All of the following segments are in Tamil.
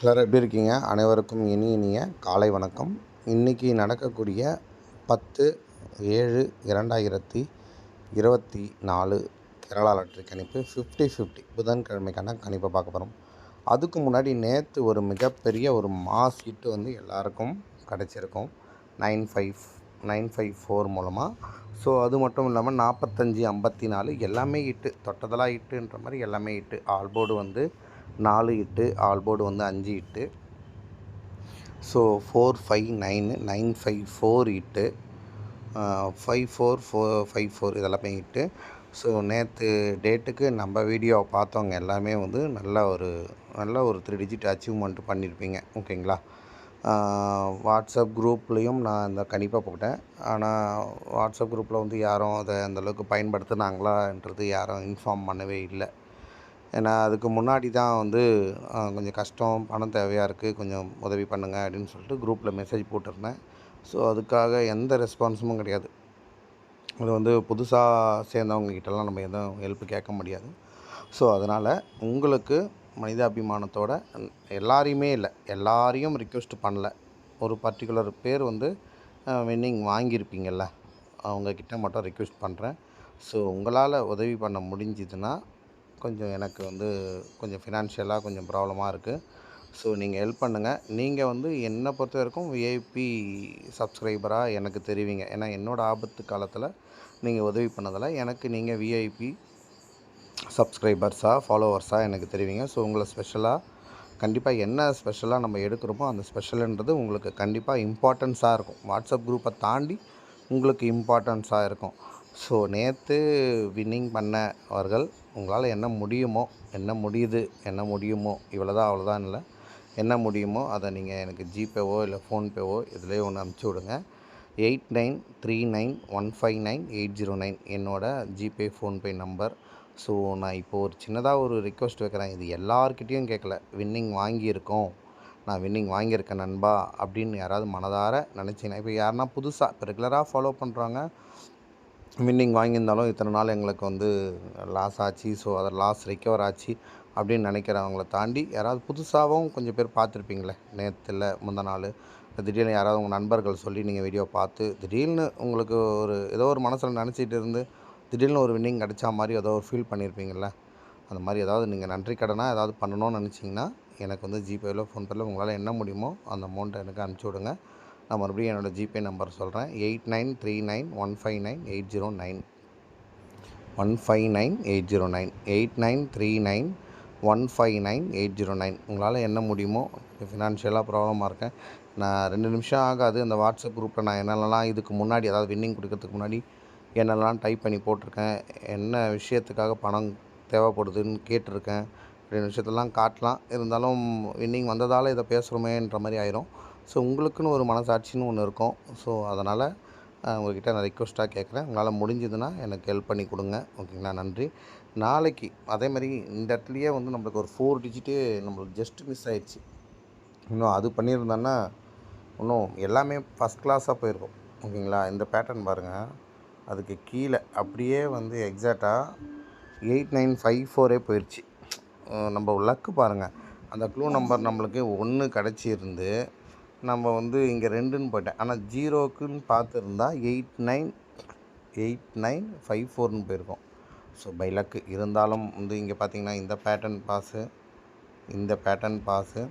எல்லோரும் எப்படி இருக்கீங்க? அனைவருக்கும் இனி இனிய காலை வணக்கம். இன்றைக்கி நடக்கக்கூடிய பத்து ஏழு இரண்டாயிரத்தி இருபத்தி நாலு கேரளா லாட்ரி கணிப்பு ஃபிஃப்டி ஃபிஃப்டி புதன்கிழமைக்கான கணிப்பை பார்க்க போகிறோம் அதுக்கு முன்னாடி நேற்று ஒரு மிகப்பெரிய ஒரு மாஸ் ஹிட்டு வந்து எல்லாருக்கும் கிடச்சிருக்கும். Nine five nine five four மூலமாக ஸோ அது மட்டும் இல்லாமல் நாற்பத்தஞ்சு ஐம்பத்தி நாலு எல்லாமே இட்டு தொட்டதெல்லாம் இட்டுன்ற மாதிரி எல்லாமே இட்டு ஆல்போர்டு வந்து நாலு இட்டு ஆல் போர்டு வந்து அஞ்சு இட்டு. So four five nine nine five four இட்டு. Five four four five four இதெல்லாமே இட்டு. ஸோ நேற்று டேட்டுக்கு நம்ம வீடியோவை பார்த்தவங்க எல்லாமே வந்து நல்ல ஒரு நல்ல ஒரு த்ரீ டிஜிட் அச்சீவ்மெண்ட் பண்ணியிருப்பீங்க ஓகேங்களா? வாட்ஸ்அப் குரூப்லேயும் நான் இந்த கண்டிப்பாக போட்டேன். ஆனால் வாட்ஸ்அப் குரூப்பில் வந்து யாரும் அதை அந்தளவுக்கு பயன்படுத்துனாங்களான்றது யாரும் இன்ஃபார்ம் பண்ணவே இல்லை. ஏன்னா அதுக்கு முன்னாடி தான் வந்து கொஞ்சம் கஷ்டம் பணம் தேவையாக இருக்குது கொஞ்சம் உதவி பண்ணுங்கள் அப்படின்னு சொல்லிட்டு குரூப்பில் மெசேஜ் போட்டிருந்தேன். ஸோ அதுக்காக எந்த ரெஸ்பான்ஸும் கிடையாது. அது வந்து புதுசாக சேர்ந்தவங்க கிட்டலாம் நம்ம எதுவும் ஹெல்ப் கேட்க முடியாது. ஸோ அதனால் உங்களுக்கு மனிதாபிமானத்தோட எல்லாரையுமே இல்லை எல்லாரையும் ரிக்வெஸ்ட் பண்ணல. ஒரு பர்டிகுலர் பேர் வந்து வின்னிங் வாங்கியிருப்பீங்கள்ல அவங்கக்கிட்ட மட்டும் ரிக்வெஸ்ட் பண்ணுறேன் ஸோ உங்களால் உதவி பண்ண முடிஞ்சுதுன்னா கொஞ்சம் எனக்கு வந்து கொஞ்சம் ஃபினான்ஷியலாக கொஞ்சம் ப்ராப்ளமாக இருக்குது ஸோ நீங்கள் ஹெல்ப் பண்ணுங்கள் நீங்கள் வந்து என்னை பொறுத்த வரைக்கும் விஐபி சப்ஸ்கிரைபராக எனக்கு தெரிவிங்க. ஏன்னா என்னோடய ஆபத்து காலத்தில் நீங்கள் உதவி பண்ணதில் எனக்கு நீங்கள் விஐபி சப்ஸ்கிரைபர்ஸாக ஃபாலோவர்ஸாக எனக்கு தெரிவிங்க. ஸோ உங்களை ஸ்பெஷலாக கண்டிப்பாக என்ன ஸ்பெஷலாக நம்ம எடுக்கிறோமோ அந்த ஸ்பெஷலுன்றது உங்களுக்கு கண்டிப்பாக இம்பார்ட்டன்ஸாக இருக்கும். வாட்ஸ்அப் குரூப்பை தாண்டி உங்களுக்கு இம்பார்ட்டன்ஸாக இருக்கும். ஸோ நேற்று வின்னிங் பண்ணவர்கள் உங்களால் என்ன முடியுமோ என்ன முடியுது என்ன முடியுமோ இவ்வளோதான் அவ்வளோதான் இல்லை. என்ன முடியுமோ அதை நீங்கள் எனக்கு ஜிபேவோ இல்லை ஃபோன்பேவோ இதிலே ஒன்று அனுப்பிச்சி விடுங்க. Eight nine three nine one five nine eight zero nine என்னோடய ஜிபே ஃபோன்பே நம்பர். ஸோ நான் இப்போது ஒரு சின்னதாக ஒரு ரிக்வெஸ்ட் வைக்கிறேன். இது எல்லார்கிட்டேயும் கேட்கல. வின்னிங் வாங்கியிருக்கோம். நான் வின்னிங் வாங்கியிருக்கேன் நண்பா அப்படின்னு யாராவது மனதார நினச்சிங்கன்னா இப்போ யாருன்னா புதுசாக இப்போ ரெகுலராக ஃபாலோ பண்ணுறாங்க வின்னிங் வாங்கியிருந்தாலும் இத்தனை நாள் எங்களுக்கு வந்து லாஸ் ஆச்சு. ஸோ அதை லாஸ் ரெக்கவர் ஆச்சு அப்படின்னு நினைக்கிறவங்கள தாண்டி யாராவது புதுசாகவும் கொஞ்சம் பேர் பார்த்துருப்பீங்களே நேற்றுல முந்த நாள். திடீர்னு யாராவது உங்கள் நண்பர்கள் சொல்லி நீங்கள் வீடியோ பார்த்து திடீர்னு உங்களுக்கு ஒரு ஏதோ ஒரு மனசில் நினச்சிட்டு இருந்து திடீர்னு ஒரு வின்னிங் கிடச்சா மாதிரி ஏதோ ஒரு ஃபீல் பண்ணியிருப்பீங்கள அந்த மாதிரி ஏதாவது நீங்கள் நன்றி கடனாக ஏதாவது பண்ணணும்னு நினச்சிங்கன்னா எனக்கு வந்து ஜிபேயில் ஃபோன்பேயில் உங்களால் என்ன முடியுமோ அந்த அமௌண்ட்டை எனக்கு அனுப்பிச்சி விடுங்க. நான் மறுபடியும் என்னோடய ஜிபே நம்பர் சொல்கிறேன். Eight nine three nine one five nine eight zero nine. One five nine eight zero nine. Eight nine three nine one five nine eight zero nine. உங்களால் என்ன முடியுமோ ஃபினான்ஷியலாக ப்ராப்ளமாக இருக்கேன். நான் ரெண்டு நிமிஷம் ஆகாது அந்த வாட்ஸ்அப் குரூப்பில் நான் என்னென்னலாம் இதுக்கு முன்னாடி அதாவது வின்னிங் கொடுக்கறதுக்கு முன்னாடி என்னெல்லாம் டைப் பண்ணி போட்டிருக்கேன் என்ன விஷயத்துக்காக பணம் தேவைப்படுதுன்னு கேட்டிருக்கேன். ரெண்டு விஷயத்தெல்லாம் காட்டலாம். இருந்தாலும் வின்னிங் வந்ததால் இதை பேசுகிறோமேன்ற மாதிரி ஆயிரும். ஸோ உங்களுக்குன்னு ஒரு மனசாட்சின்னு ஒன்று இருக்கும். ஸோ அதனால் உங்கள்கிட்ட நான் ரிக்வஸ்ட்டாக கேட்குறேன் உங்களால் முடிஞ்சதுன்னா எனக்கு ஹெல்ப் பண்ணி கொடுங்க. ஓகேங்களா? நன்றி. நாளைக்கு அதே மாதிரி இந்த இடத்துலையே வந்து நம்மளுக்கு ஒரு ஃபோர் டிஜிட்டே நம்மளுக்கு ஜஸ்ட் மிஸ் ஆயிடுச்சு. இன்னும் அது பண்ணியிருந்தோன்னா இன்னும் எல்லாமே ஃபஸ்ட் கிளாஸாக போயிருக்கும். ஓகேங்களா? இந்த பேட்டர்ன் பாருங்கள் அதுக்கு கீழே அப்படியே வந்து எக்ஸாக்டாக எயிட் நைன் ஃபைவ் ஃபோரே போயிடுச்சு நம்ம லக்கு பாருங்கள் அந்த க்ளூ நம்பர் நம்மளுக்கு ஒன்று கிடச்சிருந்து நம்ம வந்து இங்கே ரெண்டுன்னு போயிட்டேன் ஆனால் ஜீரோக்குன்னு பார்த்துருந்தா eight nine eight nine five ஃபோர்னு போயிருக்கோம். ஸோ பை லக்கு இருந்தாலும் வந்து இங்கே பார்த்தீங்கன்னா இந்த பேட்டர்ன் பாஸு இந்த பேட்டர்ன் பாஸு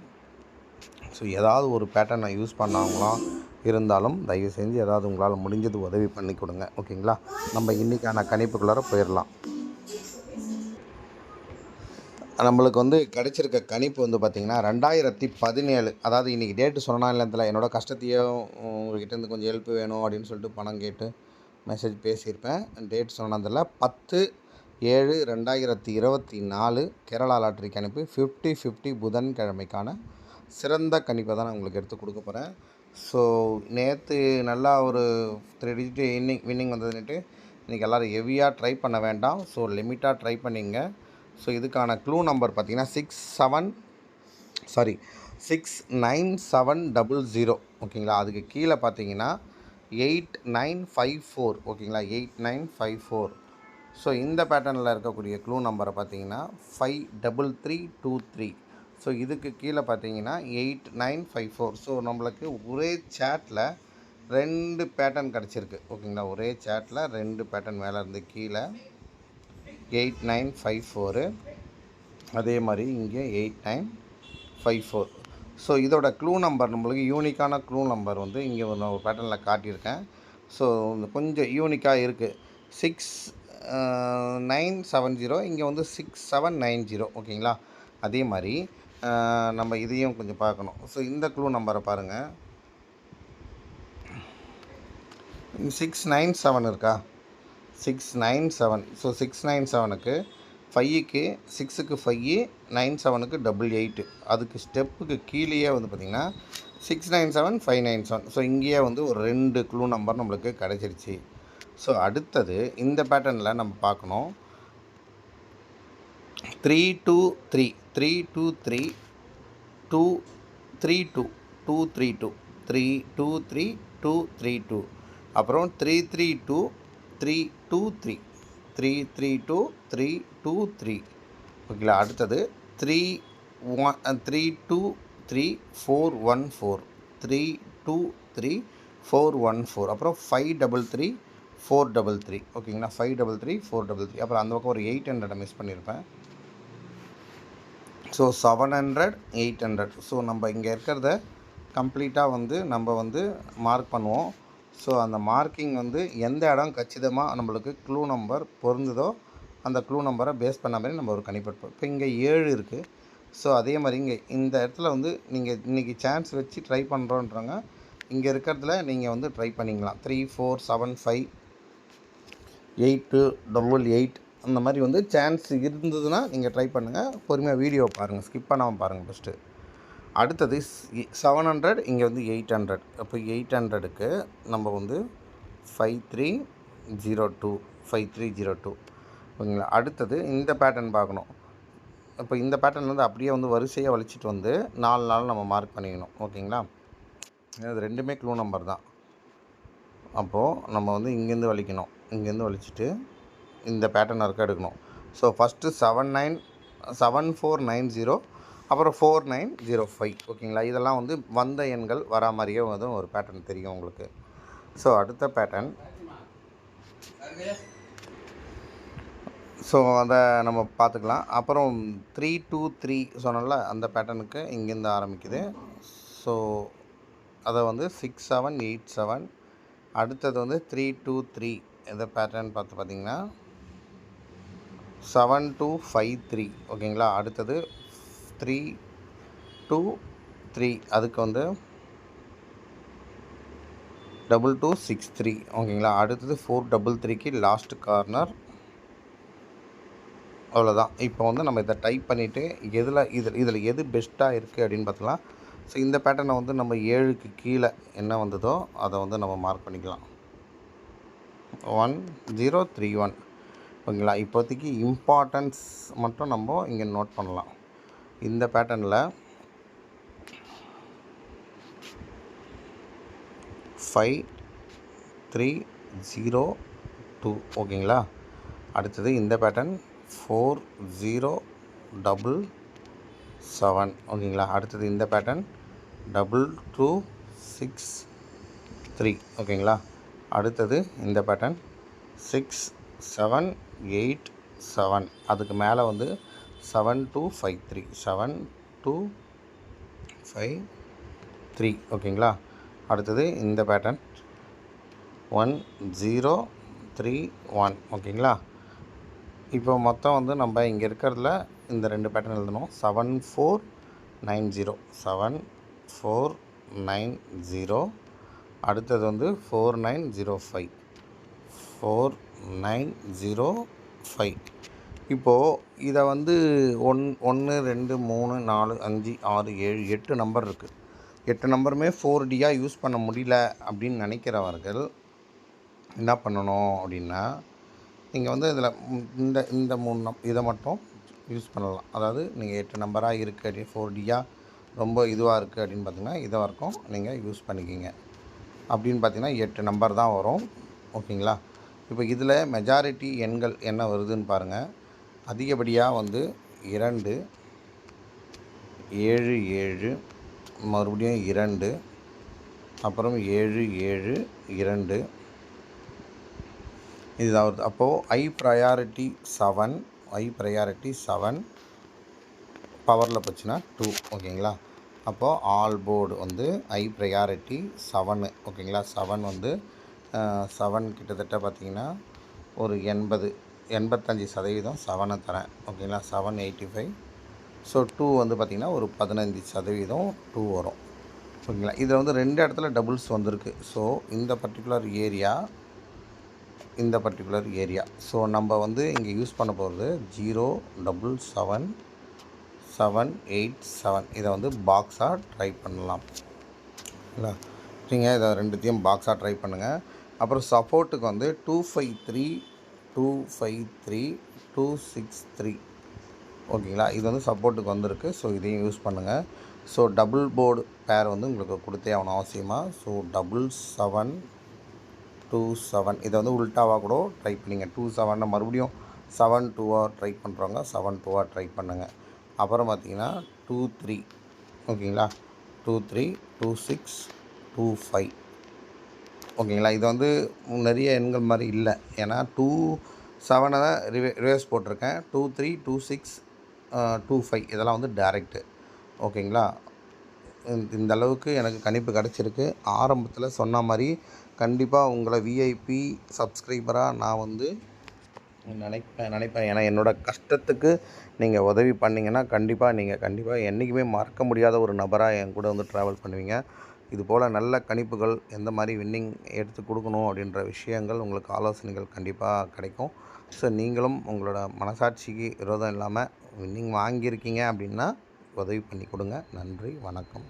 ஸோ ஏதாவது ஒரு பேட்டர்னை யூஸ் பண்ணாங்களாம் இருந்தாலும் தயவு செஞ்சு ஏதாவது உங்களால் முடிஞ்சது உதவி பண்ணி கொடுங்க. ஓகேங்களா நம்ம இன்றைக்கான கணிப்புக்குள்ளார போயிடலாம் நம்மளுக்கு வந்து கிடச்சிருக்க கணிப்பு வந்து பார்த்திங்கன்னா ரெண்டாயிரத்தி பதினேழு. அதாவது இன்றைக்கி டேட்டு சொன்னால் இல்லத்தில் என்னோடய கஷ்டத்தையும் உங்கள்கிட்டேருந்து கொஞ்சம் ஹெல்ப் வேணும் அப்படின்னு சொல்லிட்டு பணம் கேட்டு மெசேஜ் பேசியிருப்பேன். டேட் சொன்னதில் பத்து ஏழு ரெண்டாயிரத்தி இருபத்தி நாலு கேரளா லாட்ரி கணிப்பு ஃபிஃப்டி ஃபிஃப்டி புதன்கிழமைக்கான சிறந்த கணிப்பை தான் நான் உங்களுக்கு எடுத்து கொடுக்க போகிறேன் ஸோ நேற்று நல்லா ஒரு த்ரீ டிஜிட் இன்னிங் வின்னிங் வந்ததுன்னுட்டு இன்றைக்கி எல்லோரும் ஹெவியாக ட்ரை பண்ண வேண்டாம். ஸோ லிமிட்டாக ட்ரை பண்ணிங்க. ஸோ இதுக்கான க்ளூ நம்பர் பார்த்திங்கன்னா six seven sorry six nine seven double zero ஓகேங்களா அதுக்கு கீழே பார்த்தீங்கன்னா எயிட் நைன் ஃபைவ் ஃபோர் ஓகேங்களா eight nine five four so இந்த பேட்டர்னில் இருக்கக்கூடிய க்ளூ நம்பரை பார்த்தீங்கன்னா five double three two three so இதுக்கு கீழே பார்த்தீங்கன்னா eight nine five four so நம்மளுக்கு ஒரே சேட்டில் ரெண்டு பேட்டர்ன் கிடச்சிருக்கு. ஓகேங்களா ஒரே சேட்டில் ரெண்டு பேட்டர்ன் மேலே இருந்து கீழே எயிட் நைன் ஃபைவ் ஃபோரு. அதே மாதிரி இங்கே eight nine five four. So இதோட க்ளூ நம்பர் நம்மளுக்கு யூனிக்கான க்ளூ நம்பர் வந்து இங்கே ஒரு நான் ஒரு பேட்டர்னில் காட்டியிருக்கேன். ஸோ கொஞ்சம் யூனிக்காக இருக்குது சிக்ஸ் நைன் செவன் ஜீரோ இங்கே வந்து சிக்ஸ் செவன் நைன் ஜீரோ ஓகேங்களா? அதே மாதிரி நம்ம இதையும் கொஞ்சம் பார்க்கணும். ஸோ இந்த க்ளூ நம்பரை பாருங்கள் சிக்ஸ் நைன் செவன் இருக்கா? Six nine seven so six nine செவனுக்கு ஃபையுக்கு சிக்ஸுக்கு ஃபைவ் நைன் செவனுக்கு டபுள் எயிட்டு அதுக்கு ஸ்டெப்புக்கு கீழேயே வந்து பார்த்திங்கன்னா six nine seven five nine seven so இங்கேயே வந்து ஒரு ரெண்டு க்ளூ நம்பர் நம்மளுக்கு கிடச்சிருச்சு. ஸோ அடுத்தது இந்த பேட்டர்னில் நம்ம பார்க்கணும். Three two three three two three two three two two three two three two three two three two அப்புறம் three three two three two three three three two three two three ஓகேங்களா அடுத்தது three one three two three four one four three two three four one four அப்புறம் five double three four double three ஓகேங்களா? Five double three four double three அப்புறம் அந்த பக்கம் ஒரு எயிட் ஹண்ட்ரட் மிஸ் பண்ணியிருப்பேன். So seven hundred eight hundred so நம்ம இங்கே இருக்கிறத கம்ப்ளீட்டாக வந்து நம்ம வந்து மார்க் பண்ணுவோம். ஸோ அந்த மார்க்கிங் வந்து எந்த இடம் கச்சிதமாக நம்மளுக்கு க்ளூ நம்பர் பொருந்துதோ அந்த க்ளூ நம்பரை பேஸ் பண்ண மாதிரி நம்ம ஒரு கணிப்பெடுப்போம் இப்போ இங்கே ஏழு இருக்குது ஸோ அதே மாதிரி இங்கே இந்த இடத்துல வந்து நீங்கள் இன்றைக்கி சான்ஸ் வச்சு ட்ரை பண்ணுறோன்றாங்க இங்கே இருக்கிறதுல நீங்கள் வந்து ட்ரை பண்ணிக்கலாம். Three four seven five eight double eight அந்த மாதிரி வந்து சான்ஸ் இருந்ததுன்னா நீங்கள் ட்ரை பண்ணுங்கள் பொறுமையாக வீடியோ பாருங்கள் ஸ்கிப் பண்ணாமல் பாருங்கள் ஃபஸ்ட்டு அடுத்தது செவன் ஹண்ட்ரட் இங்கே வந்து எயிட் ஹண்ட்ரட் அப்போ எயிட் ஹண்ட்ரடுக்கு நம்ம வந்து five three zero two five three zero two ஓகேங்களா? அடுத்தது இந்த பேட்டர்ன் பார்க்கணும். இப்போ இந்த பேட்டர்ன் வந்து அப்படியே வந்து வரிசையாக வலிச்சிட்டு வந்து நாலு நாள் நம்ம மார்க் பண்ணிக்கணும். ஓகேங்களா? இது ரெண்டுமே க்ளூ நம்பர் தான். அப்போது நம்ம வந்து இங்கேருந்து வலிக்கணும். இங்கேருந்து வலிச்சிட்டு இந்த பேட்டர்ன் இருக்க எடுக்கணும். So first seven nine seven four nine zero அப்புறம் ஃபோர் நைன் ஜீரோ ஃபைவ் ஓகேங்களா? இதெல்லாம் வந்து வந்த எண்கள் வரா மாதிரியே வந்து ஒரு பேட்டர்ன் தெரியும் உங்களுக்கு. ஸோ அடுத்த பேட்டர்ன் ஸோ அதை நம்ம பார்த்துக்கலாம். அப்புறம் த்ரீ டூ த்ரீ சொன்னல அந்த பேட்டர்னுக்கு இங்கேருந்து ஆரம்பிக்குது. ஸோ அதை வந்து சிக்ஸ் செவன் எயிட் செவன் அடுத்தது வந்து த்ரீ டூ த்ரீ எந்த பேட்டர்ன் பார்த்து பார்த்திங்கன்னா செவன் டூ ஃபைவ் த்ரீ ஓகேங்களா? அடுத்தது த்ரீ டூ த்ரீ அதுக்கு வந்து டபுள் டூ சிக்ஸ் த்ரீ ஓகேங்களா? அடுத்தது ஃபோர் டபுள் த்ரீக்கு லாஸ்ட் கார்னர் அவ்வளோதான் இப்போ வந்து நம்ம இதை டைப் பண்ணிவிட்டு எதில் இதில் இதில் எது பெஸ்ட்டாக இருக்குது அப்படின்னு பார்த்துக்கலாம். ஸோ இந்த பேட்டர்னை வந்து நம்ம ஏழுக்கு கீழே என்ன வந்ததோ அதை வந்து நம்ம மார்க் பண்ணிக்கலாம். ஒன் ஜீரோ த்ரீ ஒன் ஓகேங்களா? இப்போதைக்கு இம்பார்ட்டன்ஸ் மட்டும் நம்ம இங்கே நோட் பண்ணலாம். இந்த பேட்டர்னில் ஃபைவ் த்ரீ ஜீரோ டூ ஓகேங்களா அடுத்தது இந்த pattern four zero double seven ஓகேங்களா அடுத்தது இந்த pattern double two six three ஓகேங்களா அடுத்தது இந்த pattern six seven eight seven அதுக்கு மேலே வந்து seven two five three seven two five three ஓகேங்களா? அடுத்தது இந்த pattern one zero three one ஓகேங்களா? இப்போ மொத்தம் வந்து நம்ம இங்கே இருக்கிறதுல இந்த ரெண்டு பேட்டர்ன் எழுதணும். Seven four nine zero seven four nine zero அடுத்தது வந்து four nine zero five. Four nine zero five. இப்போது இதை வந்து ஒன் ஒன்று ரெண்டு மூணு நாலு அஞ்சு ஆறு ஏழு எட்டு நம்பர் இருக்குது எட்டு நம்பருமே ஃபோர் டியாக யூஸ் பண்ண முடியல அப்படின்னு நினைக்கிறவர்கள் என்ன பண்ணணும் அப்படின்னா நீங்கள் வந்து இதில் இந்த இந்த மூணு நம் இதை மட்டும் யூஸ் பண்ணலாம். அதாவது நீங்கள் எட்டு நம்பராக இருக்குது அப்படின்னு ஃபோர் டியாக ரொம்ப இதுவாக இருக்குது அப்படின்னு பார்த்தீங்கன்னா இதை வரைக்கும் நீங்கள் யூஸ் பண்ணிக்கிங்க. அப்படின்னு பார்த்தீங்கன்னா எட்டு நம்பர் தான் வரும். ஓகேங்களா? இப்போ இதில் மெஜாரிட்டி எண்கள் என்ன வருதுன்னு பாருங்கள் அதிகப்படியாக வந்து இரண்டு ஏழு ஏழு மறுபடியும் இரண்டு அப்புறம் ஏழு ஏழு இரண்டு. இதுதான் அப்போது high priority seven high priority seven பவரில் போச்சுன்னா டூ ஓகேங்களா? அப்போது ஆல் போர்டு வந்து ஐ ப்ரையாரிட்டி செவனு ஓகேங்களா? செவன் வந்து செவன் கிட்டத்தட்ட பார்த்தீங்கன்னா ஒரு எண்பது எண்பத்தஞ்சு சதவீதம் செவனை தரேன். ஓகேங்களா? Seven eighty five so two வந்து பார்த்திங்கன்னா ஒரு பதினஞ்சு சதவீதம் டூ வரும். ஓகேங்களா? இதில் வந்து ரெண்டு இடத்துல டபுள்ஸ் வந்திருக்கு. ஸோ இந்த பர்டிகுலர் ஏரியா இந்த பர்டிகுலர் ஏரியா ஸோ நம்ம வந்து இங்கே யூஸ் பண்ண போகிறது zero double seven seven eight seven இதை வந்து பாக்ஸாக ட்ரை பண்ணலாம். இல்லை நீங்கள் இதை ரெண்டுத்தையும் பாக்ஸாக ட்ரை பண்ணுங்கள் அப்புறம் சப்போர்ட்டுக்கு வந்து two five three two five three two six three. ஓகேங்களா? இது வந்து சப்போர்ட்டுக்கு வந்திருக்கு. ஸோ இதையும் யூஸ் பண்ணுங்கள் ஸோ டபுள் போர்டு பேர் வந்து உங்களுக்கு கொடுத்தே ஆகணும் அவசியமாக so double seven two seven இதை வந்து உல்ட்டாவாக கூட ட்ரை பண்ணிங்க. டூ செவனை மறுபடியும் செவன் டூவாக ட்ரை பண்ணுறவங்க செவன் டூவாக ட்ரை பண்ணுங்கள் அப்புறம் பார்த்தீங்கன்னா டூ த்ரீ ஓகேங்களா? Two three two six two five ஓகேங்களா? இது வந்து நிறைய எண்கள் மாதிரி இல்லை. ஏன்னா டூ செவனை தான் ரிவே ரிவேஸ் போட்டிருக்கேன். Two three two six two five இதெல்லாம் வந்து டேரெக்டு ஓகேங்களா? இந்த- இந்த அளவுக்கு எனக்கு கணிப்பு கிடச்சிருக்கு. ஆரம்பத்தில் சொன்ன மாதிரி கண்டிப்பாக உங்களை விஐபி சப்ஸ்கிரைபராக நான் வந்து நினைப்பேன் நினைப்பேன். ஏன்னா என்னோடய கஷ்டத்துக்கு நீங்கள் உதவி பண்ணிங்கன்னா கண்டிப்பாக நீங்கள் கண்டிப்பாக என்றைக்குமே மறக்க முடியாத ஒரு நபராக என் கூட வந்து ட்ராவல் பண்ணுவீங்க. இது போல் நல்ல கணிப்புகள் எந்த மாதிரி வின்னிங் எடுத்து கொடுக்கணும் அப்படின்ற விஷயங்கள் உங்களுக்கு ஆலோசனைகள் கண்டிப்பாக கிடைக்கும். ஸோ நீங்களும் உங்களோட மனசாட்சிக்கு விரோதம் இல்லாமல் வின்னிங் வாங்கியிருக்கீங்க அப்படின்னா உதவி பண்ணி கொடுங்க. நன்றி வணக்கம்.